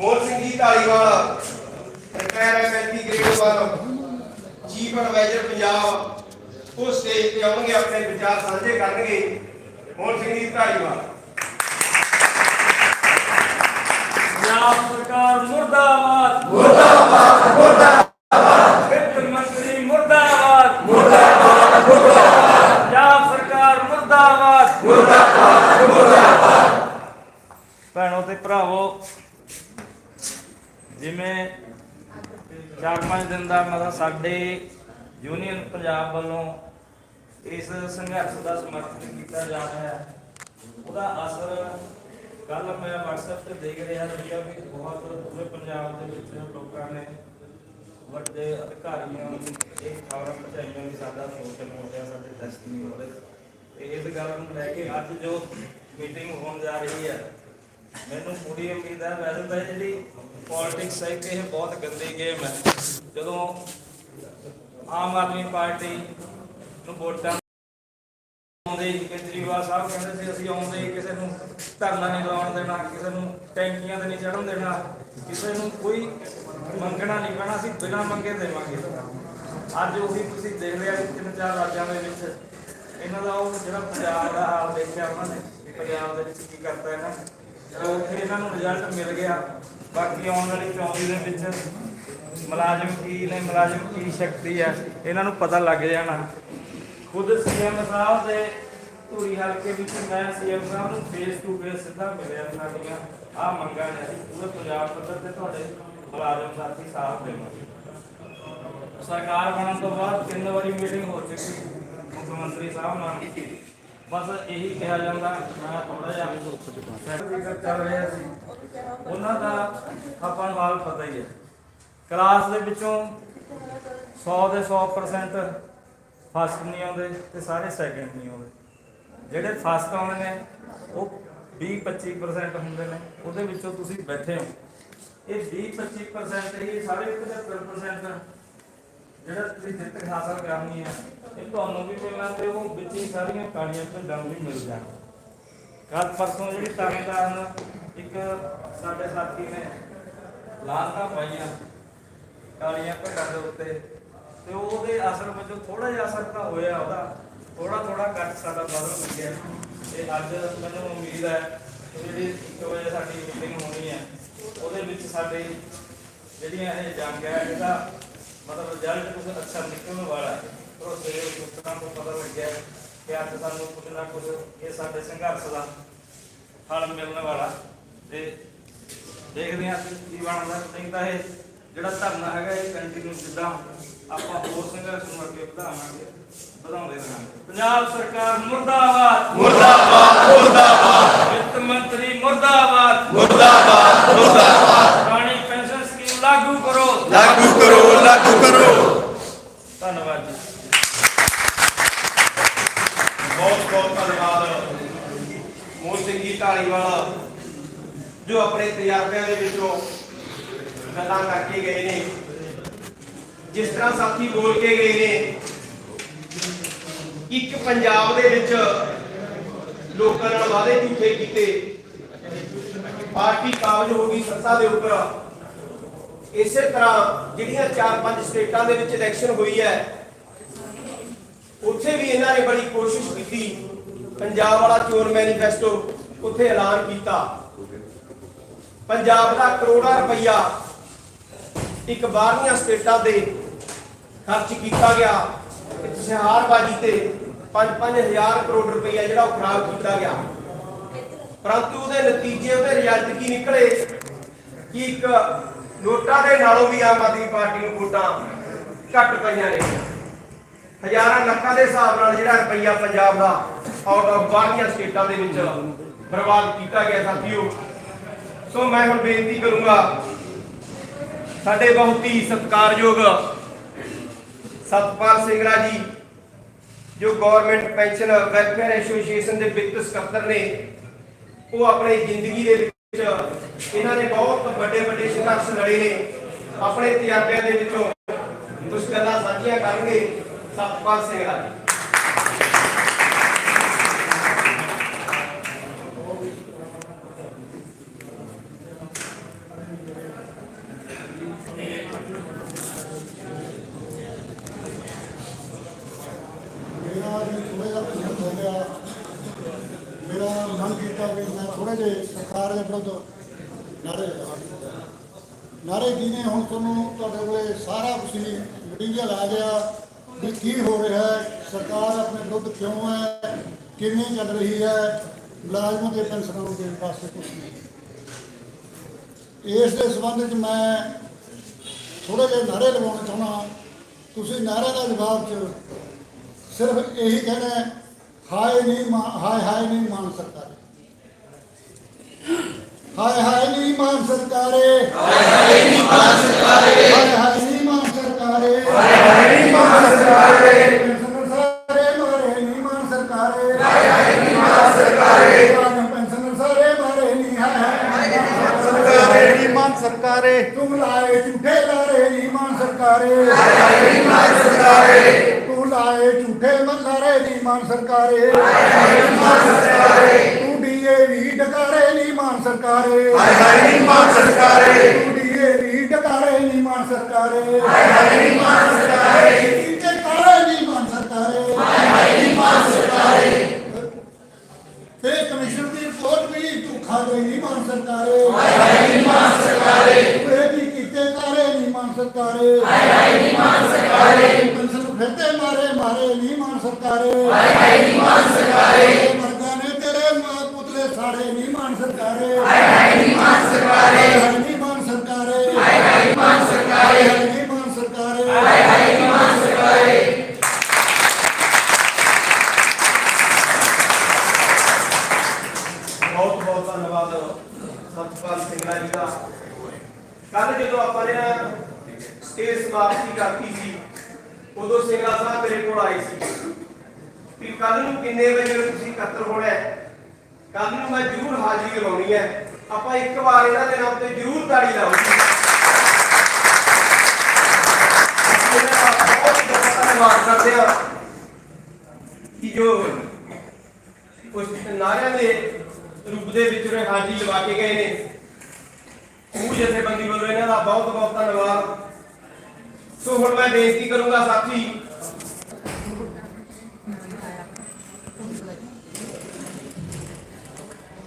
Mohan Singh ji Dhaliwal retire MLT grade 1 chief advisor Punjab ਉਹ stage ਤੇ ਆਉਣਗੇ ਆਪਣੇ ਵਿਚਾਰ ਸਾਂਝੇ ਕਰਨਗੇ। ਮੋਹਨ ਸਿੰਘ ਜੀ ਢਾਲੀਵਾਲ ਪੰਜਾਬ ਸਰਕਾਰ ਮੁਰਦਾਬਾਦ। ਮੁਰਦਾਬਾਦ ਮੁਰਦਾਬਾਦ ਵਿੱਤ ਮੰਤਰੀ ਮੁਰਦਾਬਾਦ ਮੁਰਦਾਬਾਦ ਮੁਰਦਾਬਾਦ ਪੰਜਾਬ ਸਰਕਾਰ ਮੁਰਦਾਬਾਦ ਮੁਰਦਾਬਾਦ ਮੁਰਦਾਬਾਦ ਭੈਣੋ ਤੇ ਭਰਾਵੋ ਜਿਵੇਂ ਚਾਰ ਪੰਜ ਦਿਨ ਦਾ ਮਤਲਬ ਸਾਡੇ ਯੂਨੀਅਨ ਪੰਜਾਬ ਵੱਲੋਂ ਇਸ ਸੰਘਰਸ਼ ਦਾ ਸਮਰਥਨ ਕੀਤਾ ਜਾ ਰਿਹਾ ਹੈ। ਉਹਦਾ ਅਸਰ ਕੱਲ ਮੈਂ WhatsApp ਤੇ ਦੇਖ ਰਿਹਾ ਸੀਗਾ ਵੀ ਬਹੁਤ ਪੂਰੇ ਪੰਜਾਬ ਦੇ ਵਿੱਚ ਲੋਕਾਂ ਨੇ ਵੱਡੇ ਅਧਿਕਾਰੀਆਂ ਨੂੰ ਇਹ ਖਬਰਾਂ ਪਹੁੰਚਾਈਆਂ ਵੀ ਸਾਡਾ ਸੋਸ਼ਲ ਹੋ ਗਿਆ ਸਾਡੇ ਟੈਸਟ ਹੋ ਰਹੇ ਤੇ ਇਸ ਗੱਲ ਨੂੰ ਲੈ ਕੇ ਅੱਜ ਜੋ ਮੀਟਿੰਗ ਹੋਣ ਜਾ ਰਹੀ ਹੈ, ਮੈਨੂੰ ਪੂਰੀ ਉਮੀਦ ਹੈ, ਵੈਸੇ ਤਾਂ ਜਿਹੜੀ ਪੋਲਿਟਿਕਸ ਹੈ ਇਹ ਬਹੁਤ ਗੰਦੀ ਗੇਮ ਹੈ। ਜਦੋਂ ਆਮ ਆਦਮੀ ਪਾਰਟੀ ਨੂੰ ਵੋਟਾਂ ਆਉਂਦੇ ਕੇਜਰੀਵਾਲ ਸਾਹਿਬ ਕਹਿੰਦੇ ਸੀ, ਅਸੀਂ ਆਉਂਦੇ ਕਿਸੇ ਨੂੰ ਧਰਨਾ ਨਹੀਂ ਲਾਉਣ ਦੇਣਾ, ਕਿਸੇ ਨੂੰ ਟੈਂਕੀਆਂ ਤੇ ਨਹੀਂ ਚੜਨ ਦੇਣਾ, ਕਿਸੇ ਨੂੰ ਕੋਈ ਮੰਗਣਾ ਨਹੀਂ ਪੈਣਾ, ਅਸੀਂ ਬਿਨਾਂ ਮੰਗੇ ਦੇਵਾਂਗੇ। ਅੱਜ ਉਹੀ ਤੁਸੀਂ ਦੇਖ ਲਿਆ ਕਿ ਤਿੰਨ ਚਾਰ ਰਾਜਾਂ ਦੇ ਵਿੱਚ ਇਹਨਾਂ ਦਾ ਉਹ ਜਿਹੜਾ ਪੰਜਾਬ ਦਾ ਹਾਲ ਦੇਖਿਆ ਉਹਨਾਂ ਨੇ ਪੰਜਾਬ ਦੇ ਵਿੱਚ ਕੀ ਕਰਤਾ ਇਹਨਾਂ ਨੇ। ਉੱਥੇ ਇਹਨਾਂ ਨੂੰ ਰਿਜ਼ਲਟ ਮਿਲ ਗਿਆ। ਬਾਕੀ ਆਉਣ ਵਾਲੀ ਚੌਂਦੀ ਦੇ ਵਿੱਚ ਮੁਲਾਜ਼ਮ ਕੀ ਨੇ, ਮੁਲਾਜ਼ਮ ਕੀ ਸ਼ਕਤੀ ਹੈ, ਇਹਨਾਂ ਨੂੰ ਪਤਾ ਲੱਗ ਜਾਣਾ। ਖੁਦ ਸੀਐਮ ਸਾਹਿਬ ਦੇ ਧੂਰੀ ਹਲਕੇ ਵਿੱਚ ਮੈਂ ਸੀਐਮ ਸਾਹਿਬ ਨੂੰ ਫੇਸ ਟੂ ਫੇਸ ਸਿੱਧਾ ਮਿਲਿਆ ਸਾਡੀਆਂ ਆ ਮੰਗਾਂ ਨੇ। ਅਸੀਂ ਪੂਰੇ ਪੰਜਾਬ ਪੱਧਰ ਤੇ ਤੁਹਾਡੇ ਮੁਲਾਜ਼ਮ ਸਾਥੀ ਸਾਥ ਦੇਵਾਂਗੇ। ਸਰਕਾਰ ਬਣਨ ਤੋਂ ਬਾਅਦ ਤਿੰਨ ਵਾਰੀ ਮੀਟਿੰਗ ਹੋ ਚੁੱਕੀ। ਮੁੱਖ ਮੰਤਰੀ ਸਾਹਿਬ ਨਾਲ। ਬਸ ਇਹੀ ਕਿਹਾ ਜਾਂਦਾ, ਮੈਂ ਥੋੜਾ ਜਿਹਾ ਸਰਟੀਫਿਕੇਟ ਚੱਲ ਰਿਹਾ ਸੀ। ਉਹਨਾਂ ਦਾ ਆਪਾਂ ਨੂੰ ਹਾਲ ਪਤਾ ਹੀ ਹੈ। ਕਲਾਸ ਦੇ ਵਿੱਚੋਂ 100 ਦੇ 100% ਫਸਟ ਨਹੀਂ ਆਉਂਦੇ ਤੇ ਸਾਰੇ ਸੈਕਿੰਡ ਨਹੀਂ ਆਉਂਦੇ। ਜਿਹੜੇ ਫਸਟ ਆਉਂਦੇ ਨੇ, ਉਹ 20 25% ਹੁੰਦੇ ਨੇ, ਉਹਦੇ ਵਿੱਚੋਂ ਤੁਸੀਂ ਬੈਠੇ ਹੋ। ਇਹ 20 25% ਹੀ ਸਾਰੇ 75% ਜਿਹੜਾ ਤੁਸੀਂ ਜਿੱਤ ਹਾਸਲ ਕਰਨੀ ਹੈ, ਇਹ ਤੁਹਾਨੂੰ ਵੀ ਮਿਲਣਾ ਤੇ ਉਹ ਵਿੱਚ ਹੀ ਸਾਰੀਆਂ ਕਾਲੀਆਂ ਭੰਡਾਂ ਵੀ ਮਿਲ ਜਾਣ। ਕੱਲ ਪਰਸੋਂ ਜਿਹੜੀ ਤਰਨਤਾਰਨ ਇੱਕ ਸਾਡੇ ਸਾਥੀ ਨੇ ਲਾਲਤਾ ਪਾਈਆਂ ਕਾਲੀਆਂ ਭੰਡਾਂ ਦੇ ਉੱਤੇ। ਤੇ ਉਹਦੇ ਅਸਰ ਵਜੋਂ ਥੋੜਾ ਜਿਹਾ ਅਸਰ ਤਾਂ ਹੋਇਆ ਉਹਦਾ। ਥੋੜਾ ਥੋੜਾ ਕੱਟ ਸਾਡਾ ਬਦਲ ਲੱਗਿਆ ਤੇ ਅੱਜ ਮੈਨੂੰ ਉਮੀਦ ਹੈ ਜਿਹੜੀ 1 ਸਾਡੀ ਮੀਟਿੰਗ ਹੋਣੀ ਹੈ, ਉਹਦੇ ਵਿੱਚ ਸਾਡੇ ਜਿਹੜੀਆਂ ਇਹ ਜੰਗ ਹੈ, ਇਹਦਾ ਮਤਲਬ ਰਿਜ਼ਲਟ ਕੁਝ ਅੱਛਾ ਨਿਕਲਣ ਵਾਲਾ ਹੈ। ਭਰੋਸੇ ਦੇ ਲੋਕਾਂ ਨੂੰ ਪਤਾ ਲੱਗਿਆ ਕਿ ਅੱਜ ਸਾਨੂੰ ਕੁਝ ਨਾ ਕੁਝ ਇਹ ਸਾਡੇ ਸੰਘਰਸ਼ ਦਾ ਫਲ ਮਿਲਣ ਵਾਲਾ। ਤੇ ਦੇਖਦੇ ਹਾਂ ਕੀ ਬਣਦਾ। ਨਹੀਂ ਤਾਂ ਇਹ ਜਿਹੜਾ ਧਰਨਾ ਹੈਗਾ ਇਹ ਕੰਟੀਨਿਊ ਜਿੱਦਾਂ ਆਪਾਂ ਹੋਰ ਸੰਘਰਸ਼ ਨੂੰ ਅੱਗੇ ਵਧਾਵਾਂਗੇ ਵਧਾਉਂਦੇ ਰਹਾਂਗੇ। ਪੰਜਾਬ ਸਰਕਾਰ ਮੁਰਦਾਬਾਦ। ਮੁਰਦਾਬਾਦ ਮੁਰਦਾਬਾਦ। ਵਿੱਤ ਮੰਤਰੀ ਮੁਰਦਾਬਾਦ। ਮੁਰਦਾਬਾਦ ਮੁਰਦਾਬਾਦ। ਪੁਰਾਣੀ ਪੈਨਸ਼ਨ ਸਕੀਮ ਲਾਗੂ ਕਰੋ। ਲਾਗੂ ਕਰੋ ਲਾਗੂ ਕਰੋ। ਧੰਨਵਾਦ ਜੀ। ਬਹੁਤ ਬਹੁਤ ਧੰਨਵਾਦ। ਮੋਹਨ ਸਿੰਘ ਜੀ ਢਾਲੀਵਾਲ, ਜੋ ਆਪਣੇ ਤਜਰਬਿਆਂ ਦੇ ਵਿੱਚੋਂ ਗੱਲਾਂ ਕਰਕੇ ਗਏ ਨੇ। ਜਿਸ ਤਰ੍ਹਾਂ ਸਾਥੀ ਬੋਲ ਕੇ ਗਏ ਨੇ, ਇੱਕ ਪੰਜਾਬ ਦੇ ਵਿੱਚ ਲੋਕਾਂ ਨਾਲ ਵਾਅਦੇ ਝੂਠੇ ਕੀਤੇ। ਪਾਰਟੀ ਕਾਬਜ ਹੋ ਗਈ ਸੱਤਾ ਦੇ ਉੱਪਰ। ਇਸੇ ਤਰ੍ਹਾਂ ਜਿਹੜੀਆਂ ਚਾਰ ਪੰਜ ਸਟੇਟਾਂ ਦੇ ਵਿੱਚ ਇਲੈਕਸ਼ਨ ਹੋਈ ਹੈ, ਉੱਥੇ ਵੀ ਇਹਨਾਂ ਨੇ ਬੜੀ ਕੋਸ਼ਿਸ਼ ਕੀਤੀ। ਪੰਜਾਬ ਵਾਲਾ ਚੋਣ ਮੈਨੀਫੈਸਟੋ ਉੱਥੇ ਐਲਾਨ ਕੀਤਾ। ਪੰਜਾਬ ਦਾ ਕਰੋੜਾਂ ਰੁਪਈਆ ਇੱਕ ਬਾਹਰਲੀਆਂ ਸਟੇਟਾਂ ਦੇ ਖਰਚ ਕੀਤਾ ਗਿਆ। ਇਸ਼ਤਿਹਾਰਬਾਜ਼ੀ ਤੇ 5-5000 ਕਰੋੜ ਰੁਪਈਆ ਜਿਹੜਾ ਉਹ ਖਰਾਬ ਕੀਤਾ ਗਿਆ। ਪਰੰਤੂ ਉਹਦੇ ਨਤੀਜੇ, ਉਹਦੇ ਰਿਜ਼ਲਟ ਕੀ ਨਿਕਲੇ? ਕਿ ਇੱਕ ਨੋਟਾਂ ਦੇ ਨਾਲੋਂ ਵੀ ਆਮ ਆਦਮੀ ਪਾਰਟੀ ਨੂੰ ਵੋਟਾਂ ਘੱਟ ਪਈਆਂ ਨੇ। ਹਜ਼ਾਰਾਂ ਲੱਖਾਂ ਦੇ ਹਿਸਾਬ ਨਾਲ ਜਿਹੜਾ ਰੁਪਈਆ ਪੰਜਾਬ ਦਾ ਆਊਟ ਆਫ ਬਾਹਰਲੀਆਂ ਸਟੇਟਾਂ ਦੇ ਵਿੱਚ ਬਰਬਾਦ ਕੀਤਾ ਗਿਆ ਸਾਥੀਓ। ਸੋ ਮੈਂ ਹੁਣ ਬੇਨਤੀ ਕਰੂੰਗਾ, ਸਾਡੇ ਬਹੁਤ ਹੀ ਸਤਿਕਾਰਯੋਗ ਸਤਪਾਲ ਸਿੰਘਰਾ ਜੀ, ਜੋ ਗਵਰਨਮੈਂਟ ਪੈਨਸ਼ਨ ਵੈਲਫੇਅਰ ਐਸੋਸੀਏਸ਼ਨ ਦੇ ਵਿੱਤ ਸਕੱਤਰ ਨੇ, ਉਹ ਆਪਣੇ ਜ਼ਿੰਦਗੀ ਦੇ ਇਹਨਾਂ ਨੇ ਬਹੁਤ ਵੱਡੇ ਵੱਡੇ ਸੰਘਰਸ਼ ਲੜੇ ਨੇ। ਆਪਣੇ ਤਜਰਬਿਆਂ ਦੇ ਵਿੱਚੋਂ ਕੁਝ ਗੱਲਾਂ ਸਾਂਝੀਆਂ ਕਰਨਗੇ। ਸਤਪਾਲ ਸਿੰਘਰਾ ਜੀ ਕੀਤਾ ਮੈਂ ਥੋੜੇ ਜਿਹੇ ਸਰਕਾਰ ਦੇ ਵਿਰੁੱਧ ਨਾਰੇ ਲਗਾਉਂਦੇ ਨਾਰੇ ਕੀ ਨੇ ਹੁਣ ਤੁਹਾਨੂੰ ਤੁਹਾਡੇ ਕੋਲੇ ਸਾਰਾ ਕੁਝ ਮਟੀਰੀਅਲ ਆ ਗਿਆ ਵੀ ਕੀ ਹੋ ਰਿਹਾ ਹੈ, ਸਰਕਾਰ ਆਪਣੇ ਵਿਰੁੱਧ ਕਿਉਂ ਹੈ, ਕਿਵੇਂ ਚੱਲ ਰਹੀ ਹੈ, ਮੁਲਾਜ਼ਮਾਂ ਦੇ ਪੈਨਸ਼ਨਾਂ ਨੂੰ ਦੇਣ ਵਾਸਤੇ ਕੁਝ ਨਹੀਂ। ਇਸ ਦੇ ਸੰਬੰਧ ਵਿੱਚ ਮੈਂ ਥੋੜੇ ਜਿਹੇ ਨਾਰੇ ਲਗਾਉਣਾ ਚਾਹੁੰਦਾ ਤੁਸੀਂ ਨਾਰੇ ਦਾ ਜਵਾਬ ਚ ਸਿਰਫ ਇਹੀ ਕਹਿਣਾ ਹਾਏ ਨਹੀਂ ਮਾਂ ਹਾਏ ਹਾਏ ਨਹੀਂ ਮਾਨ ਸਰਕਾਰੇ ਹਾਏ ਹਾਏ ਨਹੀਂ ਮਾਨ ਸਰਕਾਰੇ ਹਾਏ ਹਾਏ ਨਹੀਂ ਮਾਨ ਸਰਕਾਰੇ ਹਾਏ ਹਾਏ ਨਹੀਂ ਮਾਨ ਸਰਕਾਰੇ ਹਾਏ ਹਾਏ ਨਹੀਂ ਮਾਨ ਸਰਕਾਰੇ ਪੈਨਸ਼ਨ ਸਾਰੇ ਮਾਰੇ ਨਹੀਂ ਮਾਨ ਸਰਕਾਰੇ ਹਾਏ ਹਾਏ ਨਹੀਂ ਮਾਨ ਸਰਕਾਰੇ ਪੈਨਸ਼ਨ ਸਾਰੇ ਮਾਰੇ ਨਹੀਂ ਹਾਏ ਸਰਕਾਰੇ ਨੀ ਮਨ ਸਰਕਾਰੇ ਤੂੰ ਲਾਏ ਝੂਠੇ ਲਾਰੇ ਨੀ ਮਾਨ ਸਰਕਾਰੇ ਹਾਏ ਨੀ ਮਾਨ ਸਰਕਾਰੇ ਤੂੰ ਲਾਏ ਝੂਠੇ ਮਲਾਰੇ ਨੀ ਮਾਨ ਸਰਕਾਰੇ ਹਾਏ ਨੀ ਮਾਨ ਸਰਕਾਰੇ ਤੂੰ ਡੀਏ ਵੀ ਡਕਾਰੇ ਨੀ ਮਾਨ ਸਰਕਾਰੇ ਹਾਏ ਹਾਏ ਨੀ ਮਾਨ ਸਰਕਾਰੇ ਡੀਏ ਵੀ ਡਕਾਰੇ ਨੀ ਮਾਨ ਸਰਕਾਰੇ ਹਾਏ ਹਾਏ ਨੀ ਮਾਨ ਸਰਕਾਰੇ ਕਿਤੇ ਕਾਰੇ ਨੀ ਮਾਨ ਸਰਕਾਰੇ ਹਾਏ ਹਾਏ ਨੀ ਮਾਨ ਸਰਕਾਰੇ ਤੇ ਕਮਿਸ਼ਨ ਦੀ ਰਿਪੋਰਟ ਵੀ ਧੋਖਾ ਦੇ ਨਹੀਂ ਮਾਨ ਸਰਕਾਰੇ ਹਾਏ ਹਾਏ ਨਹੀਂ ਮਾਨ ਸਰਕਾਰੇ ਇਹ ਵੀ ਕੀਤੇ ਕਾਰੇ ਨਹੀਂ ਮਾਨ ਸਰਕਾਰੇ ਹਾਏ ਹਾਏ ਨਹੀਂ ਮਾਨ ਸਰਕਾਰੇ ਪੈਨਸ਼ਨ ਫਿਰਦੇ ਮਾਰੇ ਮਾਰੇ ਨਹੀਂ ਮਾਨ ਸਰਕਾਰੇ ਹਾਏ ਹਾਏ ਨਹੀਂ ਮਾਨ ਸਰਕਾਰੇ ਕੱਲ ਜਦੋਂ ਆਪਾਂ ਨੇ ਸਟੇਜ ਸਮਾਪਤੀ ਕਰਤੀ ਸੀ ਉਦੋਂ ਸਿੰਘਲਾ ਸਾਹਿਬ ਮੇਰੇ ਕੋਲ ਆਏ ਸੀ ਕਿ ਕੱਲ ਨੂੰ ਕਿੰਨੇ ਵਜੇ ਤੁਸੀਂ ਇਕੱਤਰ ਹੋਣਾ ਹੈ ਕੱਲ ਨੂੰ ਮੈਂ ਜ਼ਰੂਰ ਹਾਜ਼ਰੀ ਲਵਾਉਣੀ ਹੈ। ਆਪਾਂ ਇੱਕ ਵਾਰ ਇਹਨਾਂ ਦੇ ਨਾਮ ਤੇ ਜ਼ਰੂਰ ਤਾੜੀ ਲਾਉਂਗੇ ਧੰਨਵਾਦ ਕਰਦੇ ਹਾਂ ਕਿ ਜੋ ਉਸ ਨਾਰਿਆਂ ਦੇ ਰੂਪ ਦੇ ਵਿੱਚ ਉਹ ਹਾਜ਼ਰੀ ਲਵਾ ਕੇ ਗਏ ਨੇ। ਉਹ ਜਥੇਬੰਦੀ ਵੱਲੋਂ ਇਹਨਾਂ ਦਾ ਬਹੁਤ ਬਹੁਤ ਧੰਨਵਾਦ। ਸੋ ਹੁਣ ਮੈਂ ਬੇਨਤੀ ਕਰੂੰਗਾ ਸਾਥੀ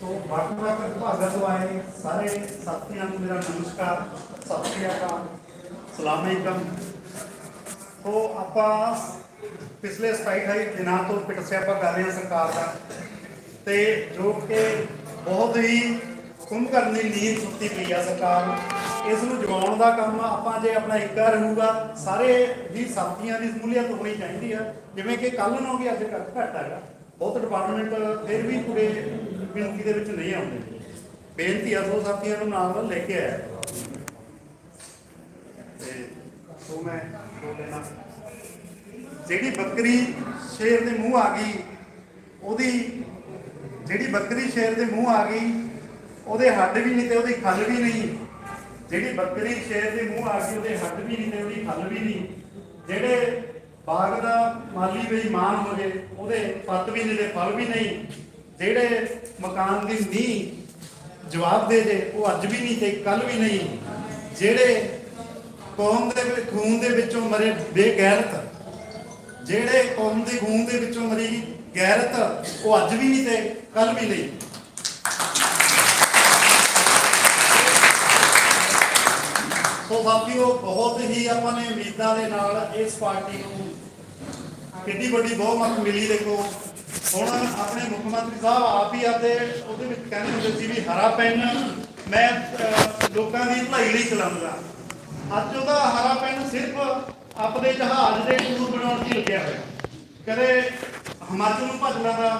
ਤੋਂ ਵੱਖ ਵੱਖ ਵਿਭਾਗਾਂ ਤੋਂ ਆਏ ਸਾਰੇ ਸਾਥੀਆਂ ਨੂੰ ਮੇਰਾ ਨਮਸਕਾਰ, ਸਤਿ ਸ਼੍ਰੀ ਅਕਾਲ, ਸਲਾਮ ਅਲੈਕਮ। ਤੋਂ ਆਪਾਂ ਪਿਛਲੇ 27 ਦਿਨਾਂ ਤੋਂ ਪਿਟ ਸਿਆਪਾ ਕਰ ਰਹੇ ਹਾਂ ਸਰਕਾਰ ਦਾ ਤੇ ਜੋ ਕਿ ਬਹੁਤ ਹੀ ਕੁੰਭਕਰਨ ਦੀ ਨੀਂਦ ਸੁੱਤੀ ਪਈ ਆ ਸਰਕਾਰ ਨੂੰ। ਇਸ ਨੂੰ ਜਗਾਉਣ ਦਾ ਕੰਮ ਆਪਾਂ ਜੇ ਆਪਣਾ ਇੱਕਾ ਰਹੂਗਾ, ਸਾਰੇ ਵੀ ਸਾਥੀਆਂ ਦੀ ਸਮੂਲੀਅਤ ਹੋਣੀ ਚਾਹੀਦੀ ਆ। ਜਿਵੇਂ ਕਿ ਕੱਲ ਨੂੰ ਕਿ ਅੱਜ ਘੱਟ ਘੱਟ ਹੈਗਾ। ਬਹੁਤ ਡਿਪਾਰਟਮੈਂਟ ਫਿਰ ਵੀ ਪੂਰੇ ਗਿਣਤੀ ਦੇ ਵਿੱਚ ਨਹੀਂ ਆਉਂਦੇ। ਬੇਨਤੀ ਆ ਸੋ ਸਾਥੀਆਂ ਨੂੰ ਨਾਲ ਲੈ ਕੇ ਆਇਆ। ਤੇ ਸੋ ਮੈਂ ਬੋਲ ਲੈਣਾ। ਜਿਹੜੀ ਬੱਕਰੀ ਸ਼ੇਰ ਦੇ ਮੂੰਹ ਆ ਗਈ, ਉਹਦੀ ਜਿਹੜੀ ਬੱਕਰੀ ਸ਼ੇਰ ਦੇ ਮੂੰਹ ਆ ਗਈ, ਉਹਦੇ ਹੱਡ ਵੀ ਨਹੀਂ ਤੇ ਉਹਦੀ ਖੱਲ ਵੀ ਨਹੀਂ। ਜਿਹੜੀ ਬੱਕਰੀ ਸ਼ੇਰ ਦੇ ਮੂੰਹ ਆ ਗਈ, ਉਹਦੇ ਹੱਡ ਵੀ ਨਹੀਂ ਤੇ ਉਹਦੀ ਖੱਲ ਵੀ ਨਹੀਂ। ਜਿਹੜੇ ਬਾਗ ਦਾ ਮਾਲੀ ਬੇਈਮਾਨ ਹੋ ਜੇ, ਉਹਦੇ ਪੱਤ ਵੀ ਨਹੀਂ ਤੇ ਫਲ ਵੀ ਨਹੀਂ। ਜਿਹੜੇ ਮਕਾਨ ਦੀ ਨੀਂਹ ਜਵਾਬ ਦੇ ਜੇ ਉਹ ਅੱਜ ਵੀ ਨਹੀਂ ਤੇ ਕੱਲ ਵੀ ਨਹੀਂ। ਜਿਹੜੇ ਕੌਮ ਦੇ ਵਿੱਚ, ਖੂਨ ਦੇ ਵਿੱਚੋਂ ਮਰੇ ਬੇਗੈਰਤ, ਜਿਹੜੇ ਕੌਮ ਦੇ ਖੂਨ ਦੇ ਵਿੱਚੋਂ ਮਰੀ ਗੈਰਤ, ਉਹ ਅੱਜ ਵੀ ਨਹੀਂ ਤੇ ਕੱਲ ਵੀ ਨਹੀਂ। ਸੋ ਸਾਥੀਓ ਬਹੁਤ ਹੀ ਆਪਾਂ ਨੇ ਉਮੀਦਾਂ ਦੇ ਨਾਲ ਇਸ ਪਾਰਟੀ ਨੂੰ ਕਿੰਨੀ ਵੱਡੀ ਬਹੁਮਤ ਮਿਲੀ ਦੇਖੋ। ਹੁਣ ਆਪਣੇ ਮੁੱਖ ਮੰਤਰੀ ਸਾਹਿਬ ਆਪ ਹੀ ਆਪਦੇ ਉਹਦੇ ਵਿੱਚ ਕਹਿੰਦੇ ਹੁੰਦੇ ਸੀ ਵੀ ਹਰਾ ਪੈਨ ਮੈਂ ਲੋਕਾਂ ਦੀ ਭਲਾਈ ਲਈ ਚਲਾਉਂਦਾ। ਅੱਜ ਉਹਦਾ ਹਰਾ ਪੈਨ ਸਿਰਫ ਆਪਦੇ ਜਹਾਜ਼ ਦੇ ਟੂਰ ਬਣਾਉਣ 'ਚ ਲੱਗਿਆ ਹੋਇਆ। ਕਦੇ ਹਿਮਾਚਲ ਨੂੰ ਭੱਜ ਲੈਂਦਾ,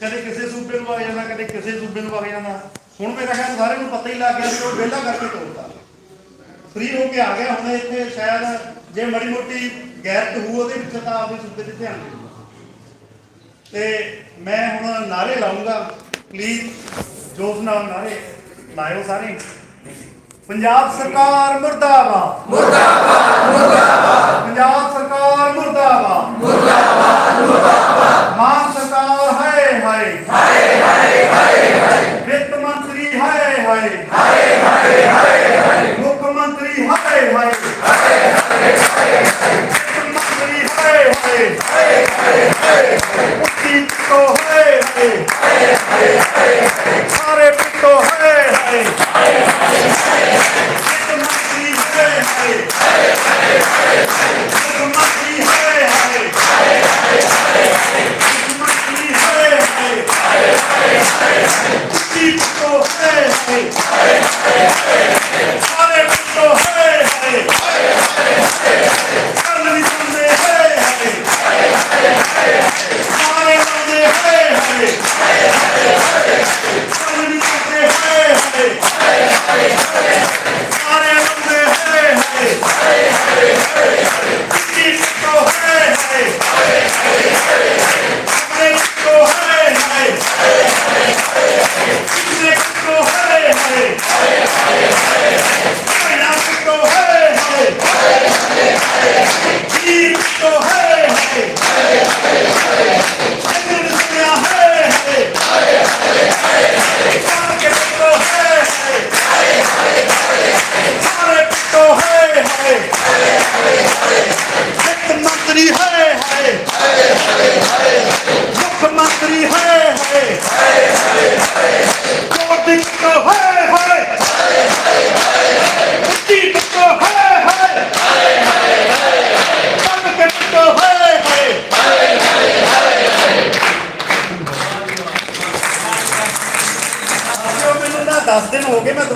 ਕਦੇ ਕਿਸੇ ਸੂਬੇ ਨੂੰ ਵਗ ਜਾਂਦਾ, ਕਦੇ ਕਿਸੇ ਸੂਬੇ ਨੂੰ ਵਗ ਜਾਂਦਾ। ਹੁਣ ਮੇਰਾ ਖਿਆਲ ਸਾਰਿਆਂ ਨੂੰ ਪਤਾ ਹੀ ਲੱਗ ਗਿਆ ਕਿ ਉਹ ਵਿਹਲਾ ਕਰਕੇ ਤੋਰਦਾ। ਫ੍ਰੀ ਹੋ ਕੇ ਆ ਗਿਆ, ਹੁਣ ਇੱਥੇ ਸ਼ਾਇਦ ਜੇ ਮੜੀ ਮੋਟੀ ਗੈਰਤ ਹੋਊ ਉਹਦੇ ਵਿੱਚ ਤਾਂ ਆਪਦੇ ਸੂਬੇ ਤੇ ਧਿਆਨ ਦੇ ਤੇ ਮੈਂ ਹੁਣ ਨਾਰੇ ਲਾਉਂਗਾ ਪਲੀਜ਼ ਜੋਸ਼ ਨਾਲ ਨਾਰੇ ਲਾਇਓ ਸਾਰੇ। ਪੰਜਾਬ ਸਰਕਾਰ ਮੁਰਦਾਬਾਦ। ਮੁਰਦਾਬਾਦ ਮੁਰਦਾਬਾਦ। ਪੰਜਾਬ ਸਰਕਾਰ ਮੁਰਦਾਬਾਦ। ਮੁਰਦਾਬਾਦ ਮੁਰਦਾਬਾਦ। ਮਾਨ ਸਰਕਾਰ ਹਾਏ ਹਾਏ। ਹਾਏ ਹਾਏ ਹਾਏ।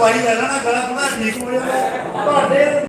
ਹੋ